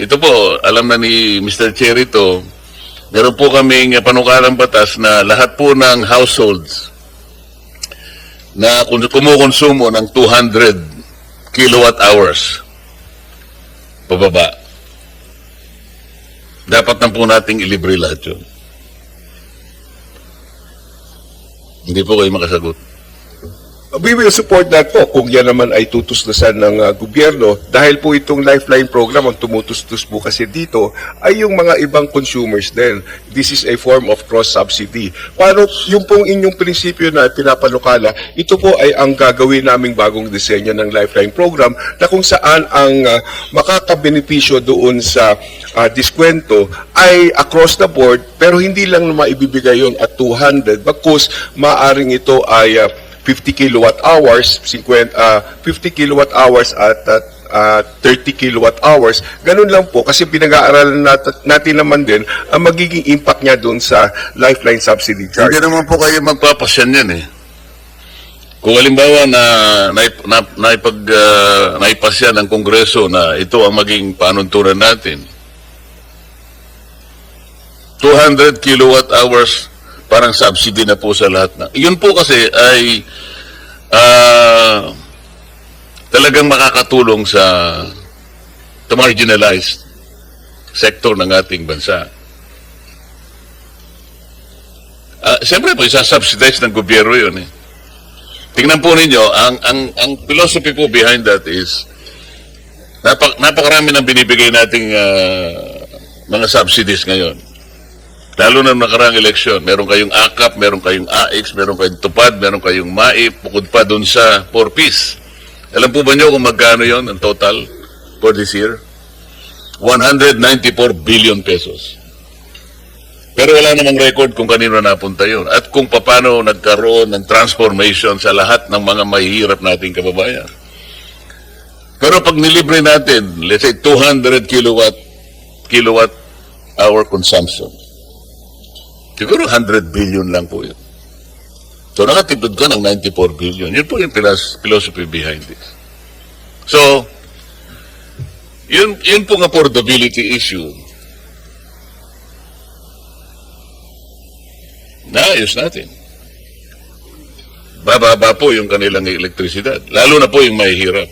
ito po, alam na ni Mr. Chair ito, meron po kaming panukalang batas na lahat po ng households na kumukonsumo ng 200 kilowatt hours pababa, dapat na po nating ilibre lahat yun. Hindi po kayo makasagot. We will support that po kung yan naman ay tutustusan ng ah, gobyerno dahil po itong lifeline program ang tumutustos po kasi dito ay yung mga ibang consumers din. This is a form of cross-subsidy. Paano yung pong inyong prinsipyo na pinapalukala, ito po ay ang gagawin naming bagong disenyo ng lifeline program na kung saan ang ah, makakabenepisyo doon sa ah, diskwento ay across the board pero hindi lang na maibibigay yun at 200 bagkus maaring ito ay ah, 50 kilowatt hours, 50, ah, 50 kilowatt hours at ah, ah, 30 kilowatt hours. Ganun lang po kasi pinag-aaralan nat- natin naman din ang magiging impact niya doon sa lifeline subsidy charge. Hindi naman po kayo magpapasyan yan eh. Kung halimbawa na naip, na, naipag, uh, naipasya ng Kongreso na ito ang maging panuntunan natin, 200 kilowatt hours parang subsidy na po sa lahat na. Yun po kasi ay ah, talagang makakatulong sa to marginalized sector ng ating bansa. Ah, Siyempre po, isa-subsidize ng gobyerno yun eh. Tingnan po ninyo, ang, ang, ang philosophy po behind that is, napak, napakarami ng binibigay nating ah, mga subsidies ngayon. Lalo na nakarang eleksyon, meron kayong AKAP, meron kayong AX, meron kayong TUPAD, meron kayong MAIP, bukod pa doon sa 4-piece. Alam po ba nyo kung magkano yon ang total for this year? 194 billion pesos. Pero wala namang record kung kanino napunta yun. At kung paano nagkaroon ng transformation sa lahat ng mga mahihirap nating kababayan. Pero pag nilibre natin, let's say 200 kilowatt kilowatt hour consumption, siguro 100 billion lang po yun. So nakatipid ka ng 94 billion. Yun po yung philos- philosophy behind this. So, yun, yun pong affordability issue naayos natin. Bababa po yung kanilang elektrisidad. Lalo na po yung mahihirap.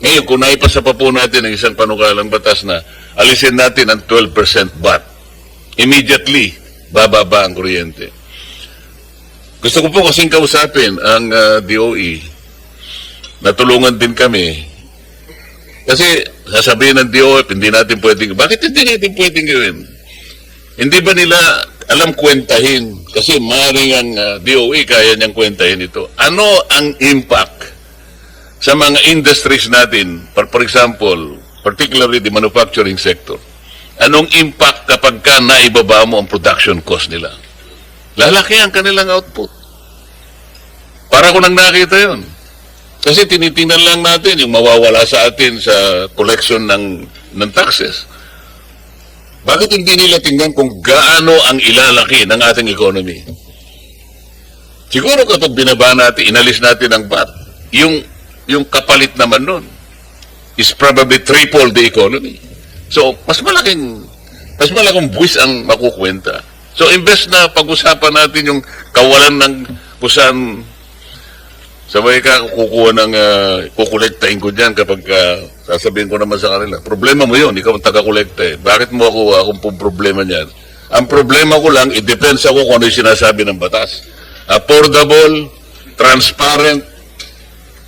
Ngayon, kung naipasa pa po natin ang isang panukalang batas na alisin natin ang 12% VAT, immediately, bababa ang kuryente. Gusto ko po kasing kausapin ang ah, DOE na tulungan din kami. Kasi sasabihin ng DOE, hindi natin pwedeng, bakit hindi natin pwedeng gawin? Hindi ba nila alam kwentahin? Kasi maaaring ang ah, DOE kaya niyang kwentahin ito. Ano ang impact sa mga industries natin, for, for example, particularly the manufacturing sector? Anong impact kapag ka naibaba mo ang production cost nila? Lalaki ang kanilang output. Para ko nang nakita yon. Kasi tinitingnan lang natin yung mawawala sa atin sa collection ng, ng taxes. Bakit hindi nila tingnan kung gaano ang ilalaki ng ating economy? Siguro kapag binaba natin, inalis natin ang VAT, yung, yung kapalit naman nun is probably triple the economy. So, mas malaking, mas malaking buwis ang makukwenta. So, imbes na pag-usapan natin yung kawalan ng kusan Sabay ka, kukuha ng, uh, kukolektahin ko dyan kapag ah, sasabihin ko naman sa kanila. Problema mo yun, ikaw ang taga-kolekta eh. Bakit mo ako akong pong problema niyan? Ang problema ko lang, i-depends ako kung ano yung sinasabi ng batas. Affordable, transparent,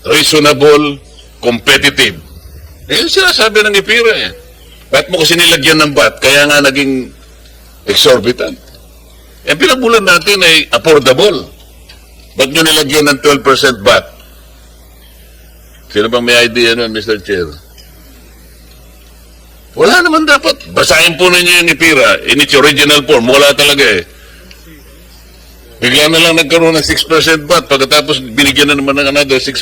reasonable, competitive. Eh, yung sinasabi ng IPIRA eh. Ba't mo kasi nilagyan ng bat? Kaya nga naging exorbitant. Eh, pinabulan natin ay affordable. Ba't nyo nilagyan ng 12% VAT? Sino bang may idea nun, Mr. Chair? Wala naman dapat. Basahin po ninyo yung IPIRA in its original form. Wala talaga eh. Bigla na lang nagkaroon ng 6% VAT pagkatapos binigyan na naman ng another 6%.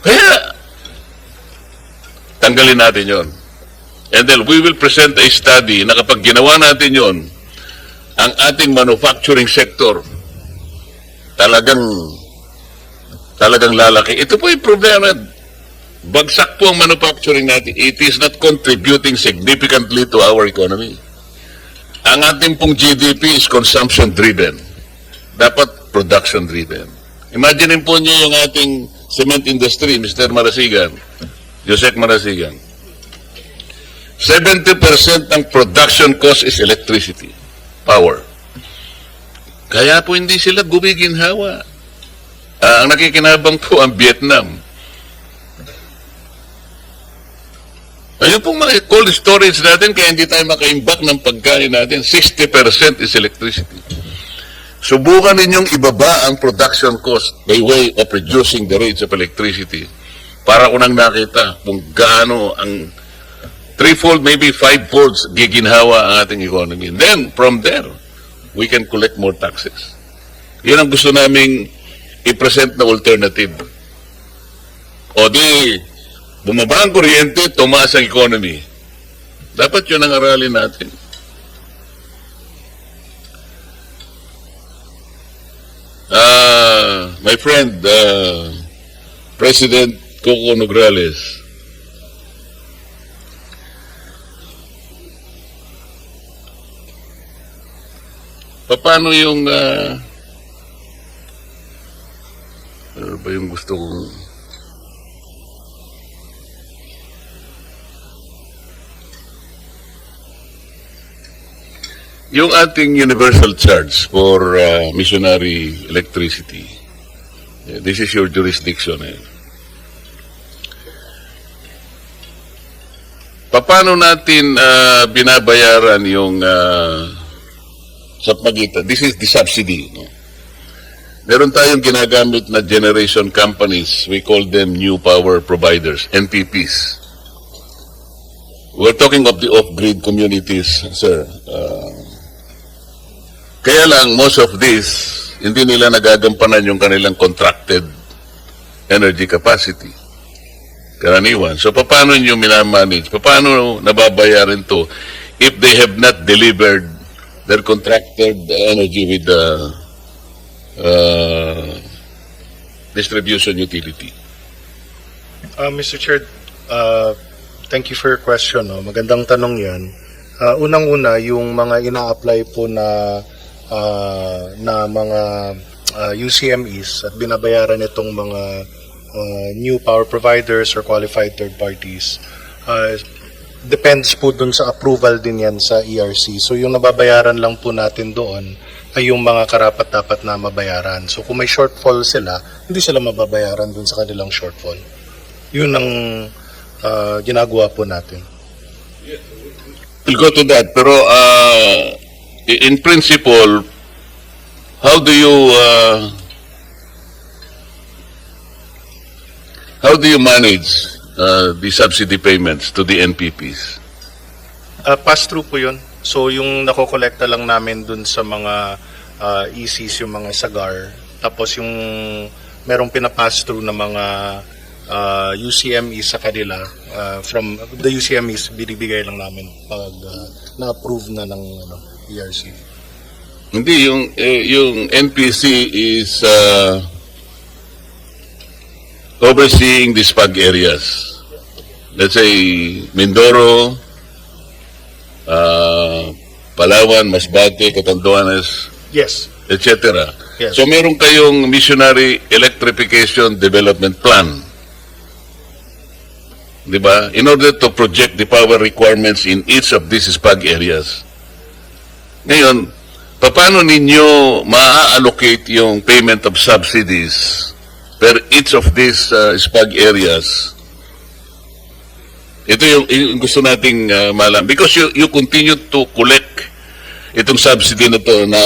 Kaya, tanggalin natin yon. And then we will present a study na kapag ginawa natin yon, ang ating manufacturing sector talagang talagang lalaki. Ito po yung problema. bagsak po ang manufacturing natin. It is not contributing significantly to our economy. Ang ating pong GDP is consumption-driven. Dapat production-driven. Imagine po niyo yung ating cement industry, Mr. Marasigan, Josek Marasigan. 70% ng production cost is electricity, power. Kaya po hindi sila gumiginhawa. Ah, ang nakikinabang po ang Vietnam. Ayun pong mga cold storage natin, kaya hindi tayo makaimbak ng pagkain natin. 60% is electricity. Subukan ninyong ibaba ang production cost by way of reducing the rates of electricity para unang nakita kung gaano ang threefold, maybe fivefold giginhawa ang ating economy. Then, from there, we can collect more taxes. Yun ang gusto naming i-present na alternative. O di, bumaba ang kuryente, tumaas ang economy. Dapat yun ang aralin natin. Ah, my friend, uh, President Coco Nograles, paano yung ah, ano ba yung gusto kong Yung ating universal charge for uh, missionary electricity, this is your jurisdiction. Eh. Paano natin uh, binabayaran yung uh, sa pagitan? This is the subsidy. No? Meron tayong ginagamit na generation companies. We call them new power providers, NPPs. We're talking of the off-grid communities, sir. Uh, kaya lang, most of this, hindi nila nagagampanan yung kanilang contracted energy capacity. Karaniwan. So, paano nyo minamanage? Paano nababayaran to if they have not delivered their contracted energy with the uh, distribution utility? Uh, Mr. Chair, uh, thank you for your question. No? Magandang tanong yan. Uh, Unang-una, yung mga ina-apply po na uh, na mga uh, UCMEs at binabayaran itong mga uh, new power providers or qualified third parties, uh, depends po dun sa approval din yan sa ERC. So yung nababayaran lang po natin doon ay yung mga karapat-dapat na mabayaran. So kung may shortfall sila, hindi sila mababayaran dun sa kanilang shortfall. Yun ang uh, ginagawa po natin. We'll go to that. Pero uh, in principle, how do you uh, how do you manage uh, the subsidy payments to the NPPs? Uh, pass-through po yun. So yung nakokolekta lang namin dun sa mga uh, ECs, yung mga sagar. Tapos yung merong pinapass-through na mga uh, UCME sa kanila. Uh, from the UCMEs, binibigay lang namin pag uh, na-approve na ng ano, ERC. Hindi yung eh, yung NPC is uh, overseeing the spag areas. Let's say Mindoro, uh, Palawan, Masbate, Catanduanes, Yes. etc. Yes. So meron kayong missionary electrification development plan. 'Di ba? In order to project the power requirements in each of these spag areas. Ngayon, paano ninyo ma-allocate yung payment of subsidies per each of these uh, spag areas? Ito yung, yung gusto nating uh, malam. Because you, you continue to collect itong subsidy na to na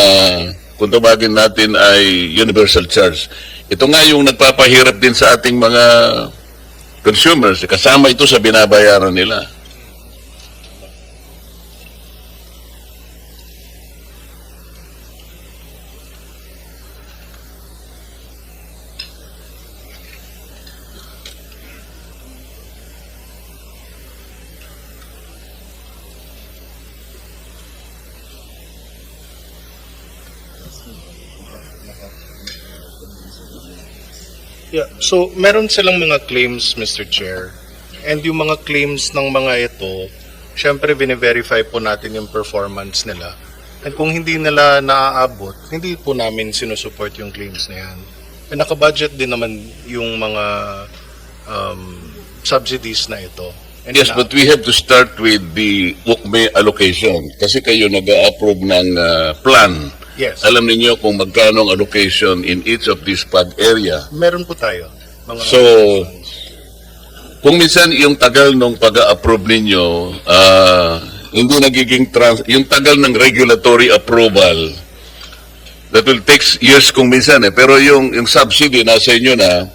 kung tawagin natin ay universal charge. Ito nga yung nagpapahirap din sa ating mga consumers. Kasama ito sa binabayaran nila. Yeah, so meron silang mga claims, Mr. Chair. And yung mga claims ng mga ito, syempre bine-verify po natin yung performance nila. And kung hindi nila naaabot, hindi po namin sinusupport yung claims na yan. And nakabudget din naman yung mga um, subsidies na ito. And yes, but we have to start with the UCME allocation kasi kayo nag-approve ng uh, plan Yes. Alam ninyo kung magkano ang allocation in each of these PAG area. meron po tayo. Mga So, kung minsan yung tagal nung pag-approve ninyo, ah, hindi nagiging trans, yung tagal ng regulatory approval, that will take years kung minsan eh. Pero yung, yung subsidy nasa inyo na,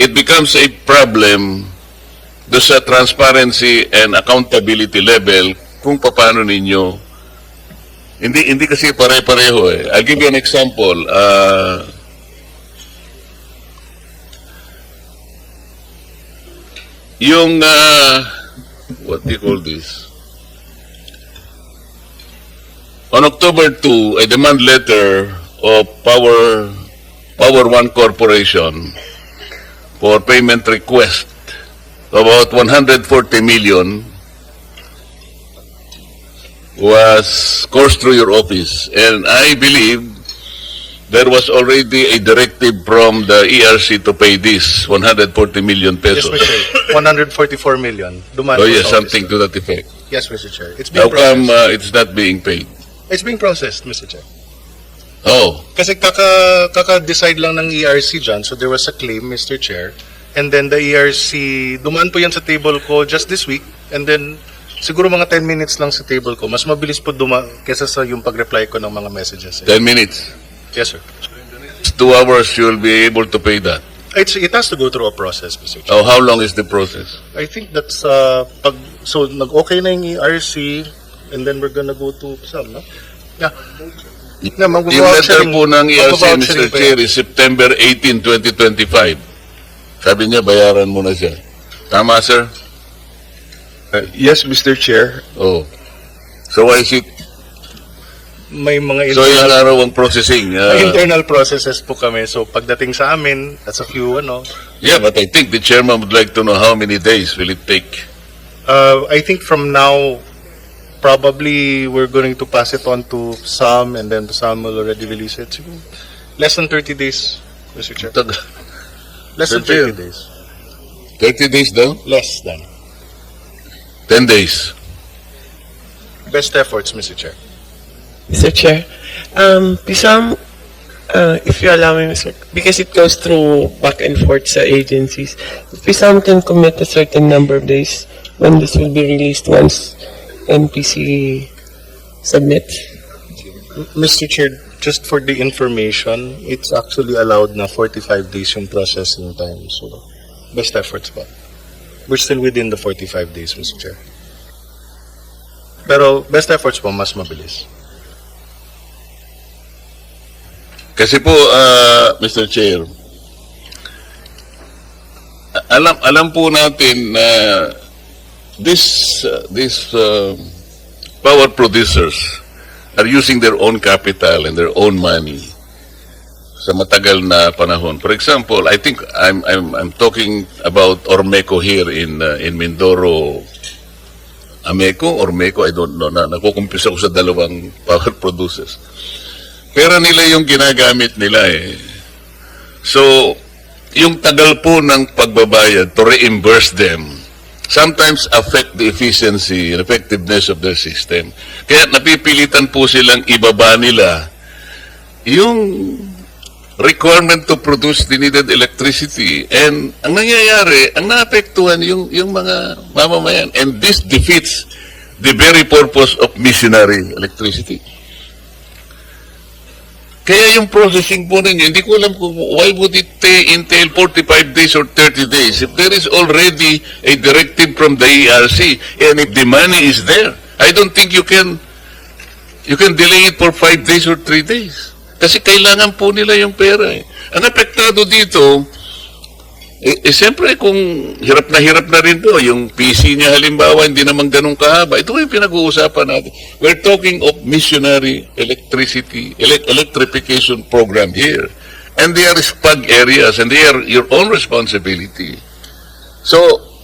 it becomes a problem do sa transparency and accountability level kung paano ninyo hindi hindi kasi pare-pareho eh. I'll give you an example. Uh, yung uh, what do you call this? On October 2, a demand letter of Power Power One Corporation for payment request about 140 million was coursed through your office. And I believe there was already a directive from the ERC to pay this 140 million Yes, pesos. Mr. Chair. 144 million. Dumaan oh po yes, sa something office. to that effect. Yes, Mr. Chair. It's being How come processed. uh, it's not being paid? It's being processed, Mr. Chair. Oh, Kasi kaka, kaka-decide lang ng ERC dyan, so there was a claim, Mr. Chair. And then the ERC, dumaan po yan sa table ko just this week. And then, siguro mga 10 minutes lang sa table ko. Mas mabilis po duma kesa sa yung pag-reply ko ng mga messages. 10 minutes. Yes, sir. It's two hours, you'll be able to pay that. It's, it has to go through a process, Mr. Chair. Oh, how long is the process? I think that's, uh, pag, so nag-okay na yung ERC, and then we're gonna go to some, no? Yeah. Yeah, mag- Yung letter po ng ERC, Mr. Chair, is September 18, 2025. Sabi niya, bayaran mo na siya. Tama, sir? Uh, yes, Mr. Chair. Oh. So why is it? May mga So internal, ilang araw ang processing? may Uh, internal processes po kami. So pagdating sa amin, that's a few, ano, yeah, but I think the chairman would like to know how many days will it take? Uh, I think from now, probably we're going to pass it on to some, and then some will already release it. Siguro Less than 30 days, Mr. Chair. Tag- Less than Mr. Chair. 30 days. 30 days daw? Less than. 10 days. Best efforts, Mr. Chair. Mr. Chair, um, Pisam, uh, if you allow me, Mr. Because it goes through back and forth sa agencies, Pisam can commit a certain number of days when this will be released once NPC submits. Mr. Chair, just for the information, it's actually allowed na 45 days yung processing time. So, best efforts pa. We're still within the 45 days, Mr. Chair. Pero best efforts po, mas mabilis. Kasi po, uh, Mr. Chair, alam alam po natin na this uh, this uh, power producers are using their own capital and their own money sa matagal na panahon. For example, I think I'm I'm I'm talking about Ormeco here in uh, in Mindoro. Ameco or Meco, I don't know. Na, nakukumpisa ko sa dalawang power producers pera nila yung ginagamit nila eh. So, yung tagal po ng pagbabayad to reimburse them sometimes affect the efficiency and effectiveness of their system. Kaya napipilitan po silang ibaba nila yung requirement to produce the needed electricity. And ang nangyayari, ang naapektuhan yung, yung mga mamamayan. And this defeats the very purpose of missionary electricity. Kaya yung processing po ninyo, hindi ko alam kung why would it ta- entail 45 days or 30 days if there is already a directive from the ERC and if the money is there. I don't think you can you can delay it for 5 days or 3 days. Kasi kailangan po nila yung pera. Eh. Ang apektado dito, eh, eh siyempre kung hirap na hirap na rin to, yung PC niya halimbawa hindi naman ganun kahaba, ito yung pinag-uusapan natin. We're talking of missionary electricity, elec- electrification program here. And they are spag areas and they are your own responsibility. So,